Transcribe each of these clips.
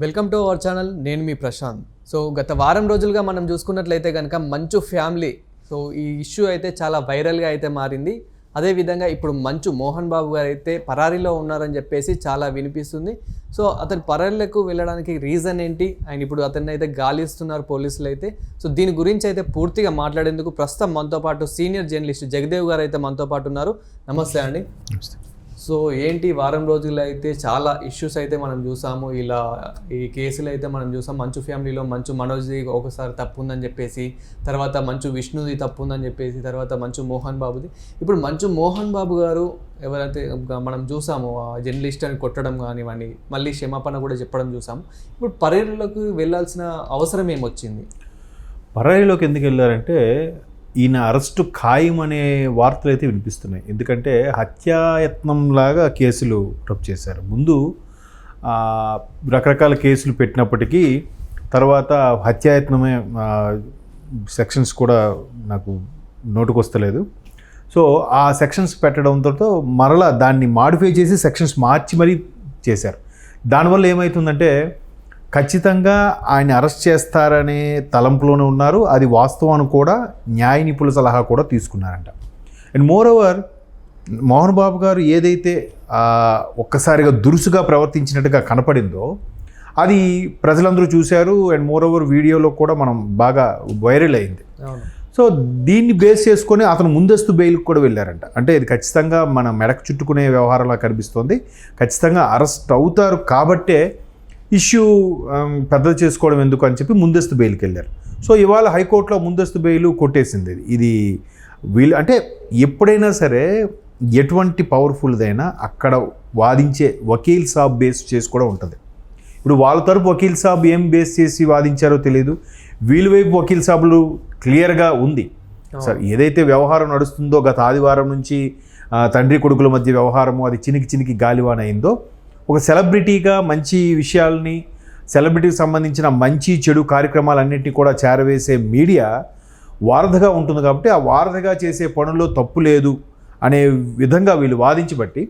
Welcome to our channel నేను మీ Prashanth. So గత వారం రోజులుగా మనం చూసుకున్నట్లయితే కనుక మంచు ఫ్యామిలీ సో ఈ ఇష్యూ అయితే చాలా వైరల్గా అయితే మారింది. అదేవిధంగా ఇప్పుడు మంచు మోహన్ బాబు గారు అయితే పరారీలో ఉన్నారని చెప్పేసి చాలా వినిపిస్తుంది. సో అతను పరారీలకు వెళ్ళడానికి రీజన్ ఏంటి? అండ్ ఇప్పుడు అతన్ని అయితే గాలిస్తున్నారు పోలీసులు అయితే. సో దీని గురించి అయితే పూర్తిగా మాట్లాడేందుకు ప్రస్తుతం మనతో పాటు సీనియర్ జర్నలిస్ట్ జగదేవ్ గారు అయితే మనతో పాటు ఉన్నారు. నమస్తే అండి. సో ఏంటి వారం రోజుల్లో అయితే చాలా ఇష్యూస్ అయితే మనం చూసాము. ఇలా ఈ కేసులు అయితే మనం చూసాం. మంచు ఫ్యామిలీలో మంచు మనోజ్ది ఒకసారి తప్పు ఉందని చెప్పేసి తర్వాత మంచు విష్ణుది తప్పు ఉందని చెప్పేసి తర్వాత మంచు మోహన్ బాబుది. ఇప్పుడు మంచు మోహన్ బాబు గారు ఎవరైతే మనం చూసాము ఆ జర్నలిస్ట్ అని కొట్టడం కానివ్వండి మళ్ళీ క్షమాపణ కూడా చెప్పడం చూసాము ఇప్పుడు పర్యటనలకు వెళ్ళాల్సిన అవసరం ఏమొచ్చింది? పరారీలోకి ఎందుకు వెళ్ళారంటే ఈయన అరెస్టు ఖాయం అనే వార్తలు అయితే వినిపిస్తున్నాయి. ఎందుకంటే హత్యాయత్నంలాగా కేసులు టప్ చేశారు. ముందు రకరకాల కేసులు పెట్టినప్పటికీ తర్వాత హత్యాయత్నమే సెక్షన్స్ కూడా నాకు నోటుకొస్తలేదు. సో ఆ సెక్షన్స్ పెట్టడంతో మరలా దాన్ని మాడిఫై చేసి సెక్షన్స్ మార్చి మరీ చేశారు. దానివల్ల ఏమవుతుందంటే ఖచ్చితంగా ఆయన అరెస్ట్ చేస్తారనే తలంపులోనే ఉన్నారు. అది వాస్తవాన్ని కూడా న్యాయ నిపుణుల సలహా కూడా తీసుకున్నారంట. And more over Mohan Babu garu ఏదైతే ఒక్కసారిగా దురుసుగా ప్రవర్తించినట్టుగా కనపడిందో అది ప్రజలందరూ చూశారు. అండ్ మోర్ ఓవర్ వీడియోలో కూడా మనం బాగా వైరల్ అయింది. సో దీన్ని బేస్ చేసుకొని అతను ముందస్తు బెయిల్కి కూడా వెళ్ళారంట. అంటే ఇది ఖచ్చితంగా మన మెడకు చుట్టుకునే వ్యవహారంలా కనిపిస్తోంది. ఖచ్చితంగా అరెస్ట్ అవుతారు కాబట్టే ఇష్యూ పెద్దది చేసుకోవడం ఎందుకు అని చెప్పి ముందస్తు బెయిల్కి వెళ్ళారు సో ఇవాళ హైకోర్టులో ముందస్తు బెయిల్ కొట్టేసింది ఇది. వీళ్ళు అంటే ఎప్పుడైనా సరే ఎటువంటి పవర్ఫుల్దైనా అక్కడ వాదించే వకీల్ సాబ్ బేస్ చేసి కూడా ఉంటుంది. ఇప్పుడు వాళ్ళ తరపు వకీల్ సాబ్ ఏం బేస్ చేసి వాదించారో తెలియదు వీళ్ళ వైపు వకీల్ సాబులు క్లియర్గా ఉంది. సార్ ఏదైతే వ్యవహారం నడుస్తుందో గత ఆదివారం నుంచి తండ్రి కొడుకుల మధ్య వ్యవహారము అది చినికి చినికి గాలివాన అయిందో ఒక సెలబ్రిటీగా మంచి విషయాల్ని సెలబ్రిటీకి సంబంధించిన మంచి చెడు కార్యక్రమాలన్నింటినీ కూడా చేరవేసే మీడియా వారధగా ఉంటుంది కాబట్టి ఆ వారధగా చేసే పనుల్లో తప్పు లేదు అనే విధంగా వీళ్ళు వాదించి బట్టి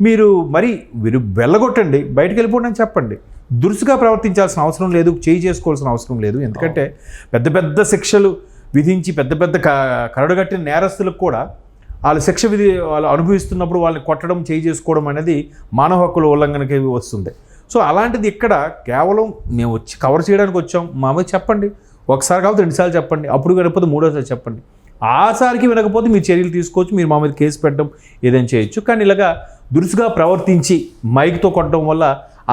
మీరు మరి మీరు వెళ్ళగొట్టండి బయటకు వెళ్ళిపోండి అని చెప్పండి. దురుసుగా ప్రవర్తించాల్సిన అవసరం లేదు చేయి చేసుకోవాల్సిన అవసరం లేదు. ఎందుకంటే పెద్ద పెద్ద శిక్షలు విధించి పెద్ద పెద్ద క- కరడుగట్టిన నేరస్తులకు కూడా వాళ్ళ శిక్ష విధి వాళ్ళు అనుభవిస్తున్నప్పుడు వాళ్ళని కొట్టడం చేయి చేసుకోవడం అనేది మానవ హక్కుల ఉల్లంఘనకి వస్తుంది. సో అలాంటిది ఇక్కడ కేవలం మేము వచ్చి కవర్ చేయడానికి వచ్చాం. మామూలు చెప్పండి. ఒకసారి కాబట్టి రెండుసార్లు చెప్పండి. అప్పుడు వినకపోతే మూడోసారి చెప్పండి. ఆసారికి వినకపోతే మీరు చర్యలు తీసుకోవచ్చు. మీరు మా మీద కేసు పెట్టడం ఏదైనా చేయొచ్చు. కానీ ఇలాగా దురుసుగా ప్రవర్తించి మైక్తో కొట్టడం వల్ల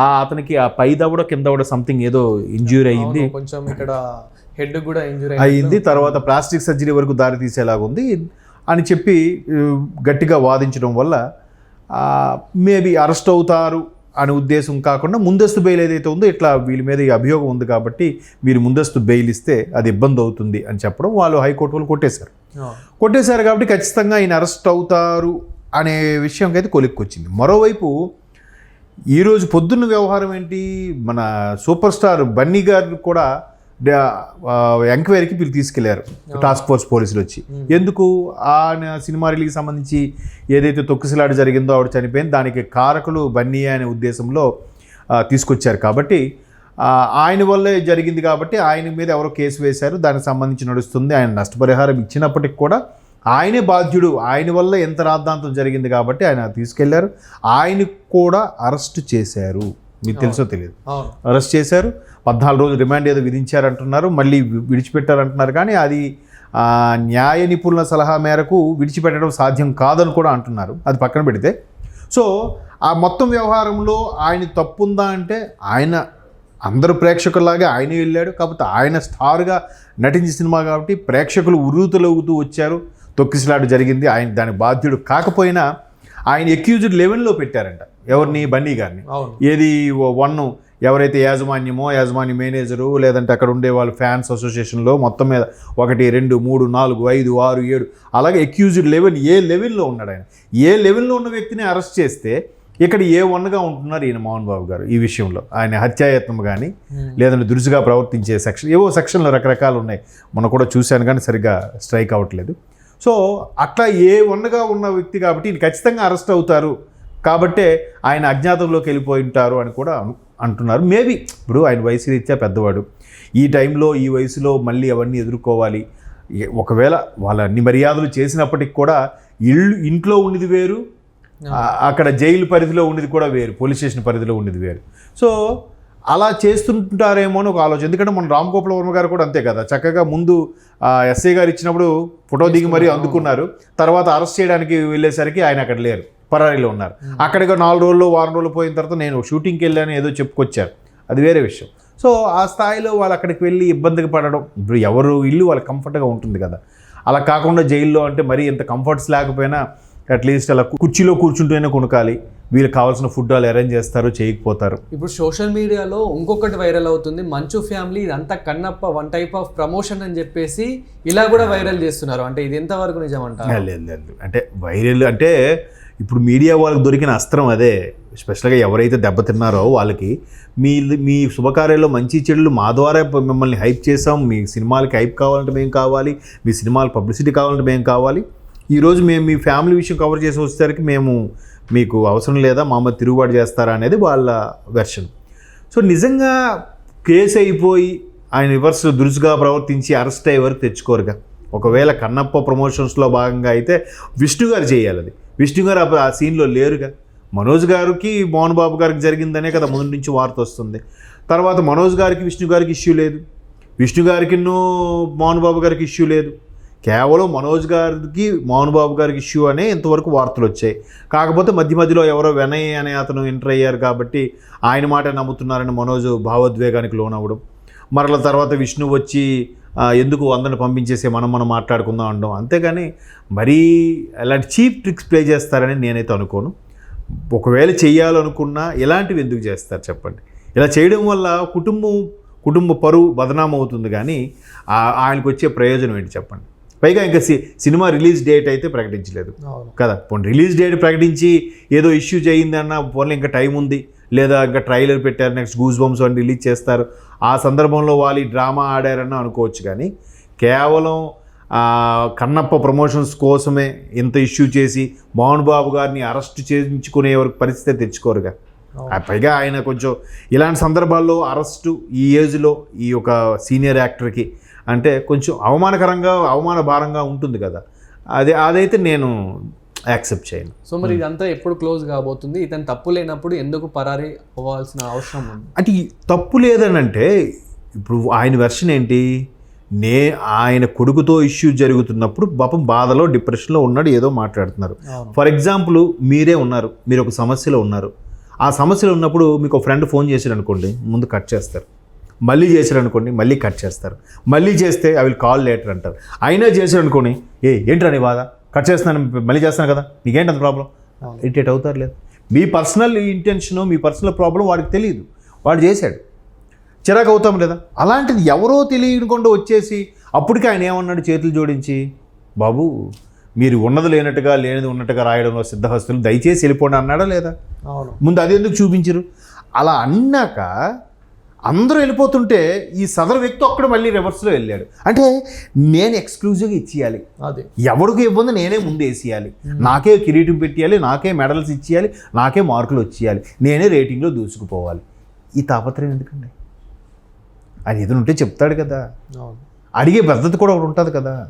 ఆ అతనికి ఆ పై దవడ కింద దవడ సంథింగ్ ఏదో ఇంజ్యూరీ అయ్యింది కొంచెం ఇక్కడ హెడ్ కూడా ఇంజురీ అయ్యింది తర్వాత ప్లాస్టిక్ సర్జరీ వరకు దారి తీసేలాగా ఉంది అని చెప్పి గట్టిగా వాదించడం వల్ల మేబీ అరెస్ట్ అవుతారు అనే ఉద్దేశం కాకుండా ముందస్తు బెయిల్ ఏదైతే ఉందో ఇట్లా వీళ్ళ మీద ఈ అభియోగం ఉంది కాబట్టి మీరు ముందస్తు బెయిల్ ఇస్తే అది ఇబ్బంది అవుతుంది అని చెప్పడం వాళ్ళు హైకోర్టు వాళ్ళు కొట్టేశారు కొట్టేశారు కాబట్టి ఖచ్చితంగా ఆయన అరెస్ట్ అవుతారు అనే విషయంకి అయితే కొలిక్కొచ్చింది. మరోవైపు ఈరోజు పొద్దున్న వ్యవహారం ఏంటి? మన సూపర్ స్టార్ బన్నీ గారు కూడా ఎంక్వైరీకి వీళ్ళు తీసుకెళ్ళారు. టాస్క్ ఫోర్స్ పోలీసులు వచ్చి ఎందుకు? ఆ సినిమా రిలీజ్ సంబంధించి ఏదైతే తొక్కిసలాట జరిగిందో ఆవిడ చనిపోయింది దానికి కారకులు బన్నీ అనే ఉద్దేశంలో తీసుకొచ్చారు. కాబట్టి ఆయన వల్లే జరిగింది కాబట్టి ఆయన మీద ఎవరో కేసు వేశారు దానికి సంబంధించి నడుస్తుంది. ఆయన నష్టపరిహారం ఇచ్చినప్పటికి కూడా ఆయనే బాధ్యుడు. ఆయన వల్ల ఎంత రాద్ధాంతం జరిగింది కాబట్టి ఆయన తీసుకెళ్ళారు. ఆయన కూడా అరెస్ట్ చేశారు. మీకు తెలుసో తెలియదు. అరెస్ట్ చేశారు. పద్నాలుగు రోజులు రిమాండ్ ఏదో విధించారంటున్నారు. మళ్ళీ విడిచిపెట్టారంటున్నారు. కానీ అది న్యాయ నిపుణుల సలహా మేరకు విడిచిపెట్టడం సాధ్యం కాదని కూడా అంటున్నారు. అది పక్కన పెడితే. సో ఆ మొత్తం వ్యవహారంలో ఆయన తప్పుందా అంటే ఆయన అందరు ప్రేక్షకుల్లాగే ఆయన వెళ్ళాడు. కాకపోతే ఆయన స్టార్గా నటించిన సినిమా కాబట్టి ప్రేక్షకులు ఉర్రూతలవుతూ వచ్చారు. తొక్కిసలాట జరిగింది. ఆయన దానికి బాధ్యుడు కాకపోయినా ఆయన ఎక్యూజ్డ్ లెవెల్లో పెట్టారంట ఎవరిని? బన్నీ గారిని. ఏది? వన్ ఎవరైతే యాజమాన్యమో యాజమాన్య మేనేజరు లేదంటే అక్కడ ఉండే వాళ్ళు ఫ్యాన్స్ అసోసియేషన్లో మొత్తం మీద ఒకటి రెండు మూడు నాలుగు ఐదు ఆరు ఏడు. అలాగే ఎక్యూజ్డ్ లెవెల్ ఏ లెవెల్లో ఉన్నాడు ఆయన. ఏ లెవెల్లో ఉన్న వ్యక్తిని అరెస్ట్ చేస్తే ఇక్కడ ఏ వన్గా ఉంటున్నారు ఈయన మోహన్ బాబు గారు ఈ విషయంలో. ఆయన హత్యాయత్నం కానీ లేదంటే దురుసుగా ప్రవర్తించే సెక్షన్ ఏవో సెక్షన్లు రకరకాలు ఉన్నాయి. మనం కూడా చూశాను కానీ సరిగ్గా స్ట్రైక్ అవ్వట్లేదు సో అట్లా ఏ వన్గా ఉన్న వ్యక్తి కాబట్టి ఈయన ఖచ్చితంగా అరెస్ట్ అవుతారు. కాబట్టే ఆయన అజ్ఞాతంలోకి వెళ్ళిపోయి ఉంటారు అని కూడా అంటున్నారు. మేబీ ఇప్పుడు ఆయన వయసు రీత్యా పెద్దవాడు. ఈ టైంలో ఈ వయసులో మళ్ళీ అవన్నీ ఎదుర్కోవాలి? ఒకవేళ వాళ్ళ అన్ని మర్యాదలు చేసినప్పటికి కూడా ఇల్లు ఇంట్లో ఉన్నది వేరు. అక్కడ జైలు పరిధిలో ఉన్నది కూడా వేరు. పోలీస్ స్టేషన్ పరిధిలో ఉన్నది వేరు. సో అలా చేస్తుంటారేమో అని ఒక ఆలోచన. ఎందుకంటే మన రామ్ గోపాల్ వర్మ గారు కూడా అంతే కదా. చక్కగా ముందు ఎస్ఐ గారు ఇచ్చినప్పుడు ఫోటో దిగి మరీ అందుకున్నారు. తర్వాత అరెస్ట్ చేయడానికి వెళ్ళేసరికి ఆయన అక్కడ లేరు. పరారీలో ఉన్నారు. అక్కడికి నాలుగు రోజులు వారం రోజులు పోయిన తర్వాత నేను షూటింగ్కి వెళ్ళాను ఏదో చెప్పుకొచ్చారు. అది వేరే విషయం. సో ఆ స్థాయిలో వాళ్ళు అక్కడికి వెళ్ళి ఇబ్బందికి పడడం ఇప్పుడు ఎవరు ఇల్లు వాళ్ళకి కంఫర్ట్గా ఉంటుంది కదా. అలా కాకుండా జైల్లో అంటే మరీ ఇంత కంఫర్ట్స్ లేకపోయినా అట్లీస్ట్ అలా కుర్చీలో కూర్చుంటూనే కొనకాలి వీళ్ళకి కావాల్సిన ఫుడ్ వాళ్ళు అరేంజ్ చేస్తారు చేయకపోతారు. ఇప్పుడు సోషల్ మీడియాలో ఇంకొకటి వైరల్ అవుతుంది. మంచు ఫ్యామిలీ ఇదంతా Kannappa one type of promotion అని చెప్పేసి ఇలా కూడా వైరల్ చేస్తున్నారు. అంటే ఇది ఎంతవరకు నిజం అంటారు లేదు లేదు. అంటే వైరల్ అంటే ఇప్పుడు మీడియా వాళ్ళకి దొరికిన అస్త్రం అదే. స్పెషల్గా ఎవరైతే దెబ్బతిన్నారో వాళ్ళకి మీ మీ శుభకార్యాల్లో మంచి చెడులు మా ద్వారా మిమ్మల్ని హైప్ చేసాం మీ సినిమాలకి హైప్ కావాలంటే మేము కావాలి. మీ సినిమాలు పబ్లిసిటీ కావాలంటే మేము కావాలి. ఈరోజు మేము మీ ఫ్యామిలీ విషయం కవర్ చేసి వచ్చేసరికి మేము మీకు అవసరం లేదా మా అమ్మ తిరుగుబాటు చేస్తారా అనేది వాళ్ళ వెర్షన్. సో నిజంగా కేసు అయిపోయి ఆయన రివర్స్ దురుసుగా ప్రవర్తించి అరెస్ట్ అయ్యే వరకు తెచ్చుకోరుగా. ఒకవేళ కన్నప్ప ప్రమోషన్స్లో భాగంగా అయితే విష్ణు గారు చేయాలి అది. విష్ణు గారు ఆ సీన్లో లేరుగా. మనోజ్ గారికి మోహన్ బాబు గారికి జరిగిందనే కదా ముందు నుంచి వార్త వస్తుంది. తర్వాత మనోజ్ గారికి విష్ణు గారికి ఇష్యూ లేదు. విష్ణు గారికి మోహన్ బాబు గారికి ఇష్యూ లేదు. కేవలం మనోజ్ గారికి మోహన్ బాబు గారికి ఇష్యూ అనే ఇంతవరకు వార్తలు వచ్చాయి. కాకపోతే మధ్య మధ్యలో ఎవరో వినయ్ అనే అతను ఎంటర్ అయ్యారు కాబట్టి ఆయన మాట నమ్ముతున్నారని మనోజ్ భావోద్వేగానికి లోనవ్వడం. మరల తర్వాత విష్ణు వచ్చి ఎందుకు వందను పంపించేసి మనం మనం మాట్లాడుకుందాం అనడం అంతేగాని మరీ అలాంటి చీప్ ట్రిక్స్ ప్లే చేస్తారని నేనైతే అనుకోను. ఒకవేళ చేయాలనుకున్నా ఇలాంటివి ఎందుకు చేస్తారు చెప్పండి. ఇలా చేయడం వల్ల కుటుంబం కుటుంబ పరువు బదనామవుతుంది కానీ ఆయనకు వచ్చే ప్రయోజనం ఏంటి చెప్పండి? పైగా ఇంకా సి సినిమా రిలీజ్ డేట్ అయితే ప్రకటించలేదు. కదా? పోనీ రిలీజ్ డేట్ ప్రకటించి ఏదో ఇష్యూ చేయిందన్న పోనీ ఇంకా టైం ఉంది. లేదా ఇంకా ట్రైలర్ పెట్టారు నెక్స్ట్ గూస్ బంప్స్ అని రిలీజ్ చేస్తారు. ఆ సందర్భంలో వాళ్ళు డ్రామా ఆడారని అనుకోవచ్చు కానీ కేవలం కన్నప్ప ప్రమోషన్స్ కోసమే ఇంత ఇష్యూ చేసి మోహన్ బాబు గారిని అరెస్ట్ చేయించుకునే వరకు పరిస్థితి తెచ్చుకోరుగా. పైగా ఆయన కొంచెం ఇలాంటి సందర్భాల్లో అరెస్టు ఈ ఏజ్లో ఈ యొక్క సీనియర్ యాక్టర్కి అంటే కొంచెం అవమానకరంగా అవమాన భారంగా ఉంటుంది కదా. అది అదైతే నేను యాక్సెప్ట్ చేయను. సో మరి ఇదంతా ఎప్పుడు క్లోజ్ కాబోతుంది? ఇతను తప్పు లేనప్పుడు ఎందుకు పరారీ అవ్వాల్సిన అవసరం ఉంది? అంటే తప్పు లేదని అంటే ఇప్పుడు ఆయన వెర్షన్ ఏంటి? నే ఆయన కొడుకుతో ఇష్యూ జరుగుతున్నప్పుడు పాపం బాధలో డిప్రెషన్లో ఉన్నాడు ఏదో మాట్లాడుతున్నారు. ఫర్ ఎగ్జాంపుల్ మీరే ఉన్నారు మీరు ఒక సమస్యలో ఉన్నారు. ఆ సమస్యలో ఉన్నప్పుడు మీకు ఒక ఫ్రెండ్ ఫోన్ చేశాడు అనుకోండి ముందు కట్ చేస్తారు. మళ్ళీ చేశారు అనుకోండి మళ్ళీ కట్ చేస్తారు. మళ్ళీ చేస్తే ఐ విల్ కాల్ లేటర్ అంటారు. అయినా చేశారు అనుకోని ఏ ఏంట్రా నీ బాధ? కట్ చేస్తున్నాను మళ్ళీ చేస్తాను కదా? నీకేంటి అంత ప్రాబ్లం. ఇరిటేట్ అవుతారు లేదు. మీ పర్సనల్ ఇంటెన్షన్ మీ పర్సనల్ ప్రాబ్లం వాడికి తెలియదు. వాడు చేశాడు. చిరాకు అవుతాం లేదా? అలాంటిది ఎవరో తెలియకుండా వచ్చేసి అప్పటికి ఆయన ఏమన్నాడు చేతులు జోడించి? బాబు మీరు ఉన్నది లేనట్టుగా లేనిది ఉన్నట్టుగా రాయడంలో సిద్ధహస్తులు దయచేసి వెళ్ళిపోండి అన్నాడా లేదా? అవును. ముందు అది ఎందుకు చూపించరు? అలా అన్నాక అందరూ వెళ్ళిపోతుంటే ఈ సదరు వ్యక్తి ఒక్కడ మళ్ళీ రివర్స్లో వెళ్ళాడు. అంటే నేను ఎక్స్క్లూజివ్గా ఇచ్చేయాలి. అదే. ఎవరికి ఇవ్వంది నేనే ముందు వేసేయాలి. నాకే కిరీటం పెట్టేయాలి నాకే మెడల్స్ ఇచ్చేయాలి నాకే మార్కులు వచ్చేయాలి. నేనే రేటింగ్లో దూసుకుపోవాలి. ఈ తాపత్రయం ఎందుకండి? అది ఏదైనా ఉంటే చెప్తాడు కదా. అడిగే పద్ధతి కూడా ఒకటి ఉంటుంది కదా.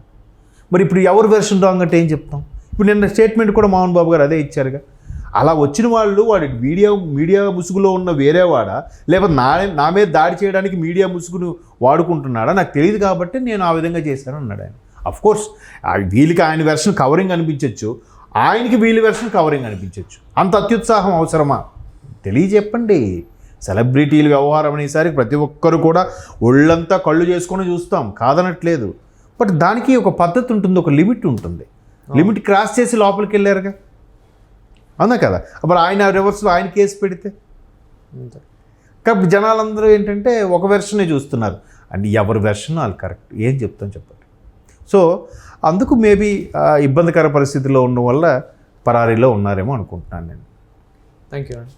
మరి ఇప్పుడు ఎవరు వెర్షన్ రాంగ్ అంటే ఏం చెప్తాం? ఇప్పుడు నిన్న స్టేట్మెంట్ కూడా మోహన్ బాబు గారు అదే ఇచ్చారుగా. అలా వచ్చిన వాళ్ళు వాడి మీడియా మీడియా ముసుగులో ఉన్న వేరే వాడా లేకపోతే నా నా మీద దాడి చేయడానికి మీడియా ముసుగును వాడుకుంటున్నాడా? నాకు తెలియదు కాబట్టి నేను ఆ విధంగా చేశాను అన్నాడు ఆయన. అఫ్ కోర్స్ వీళ్ళకి ఆయన వెర్షన్ కవరింగ్ అనిపించవచ్చు ఆయనకి వీళ్ళ వెర్షన్ కవరింగ్ అనిపించవచ్చు అంత అత్యుత్సాహం అవసరమా? తెలియజెప్పండి. సెలబ్రిటీల వ్యవహారం అనేసరికి ప్రతి ఒక్కరు కూడా ఒళ్ళంతా కళ్ళు చేసుకొని చూస్తాం. కాదనట్లేదు. బట్ దానికి ఒక పద్ధతి ఉంటుంది ఒక లిమిట్ ఉంటుంది. లిమిట్ క్రాస్ చేసి లోపలికి వెళ్ళారుగా. అవునా కదా? అప్పుడు ఆయన రివర్స్లో ఆయన కేసు పెడితే? కాబట్టి జనాలందరూ ఏంటంటే ఒక వెర్షనే చూస్తున్నారు. అండ్ ఎవరి వెర్షన్ వాళ్ళు కరెక్ట్ ఏం చెప్తాం చెప్పండి. సో అందుకు మేబీ ఇబ్బందికర పరిస్థితిలో ఉండడం వల్ల పరారీలో ఉన్నారేమో అనుకుంటున్నాను నేను. థ్యాంక్ యూ అండి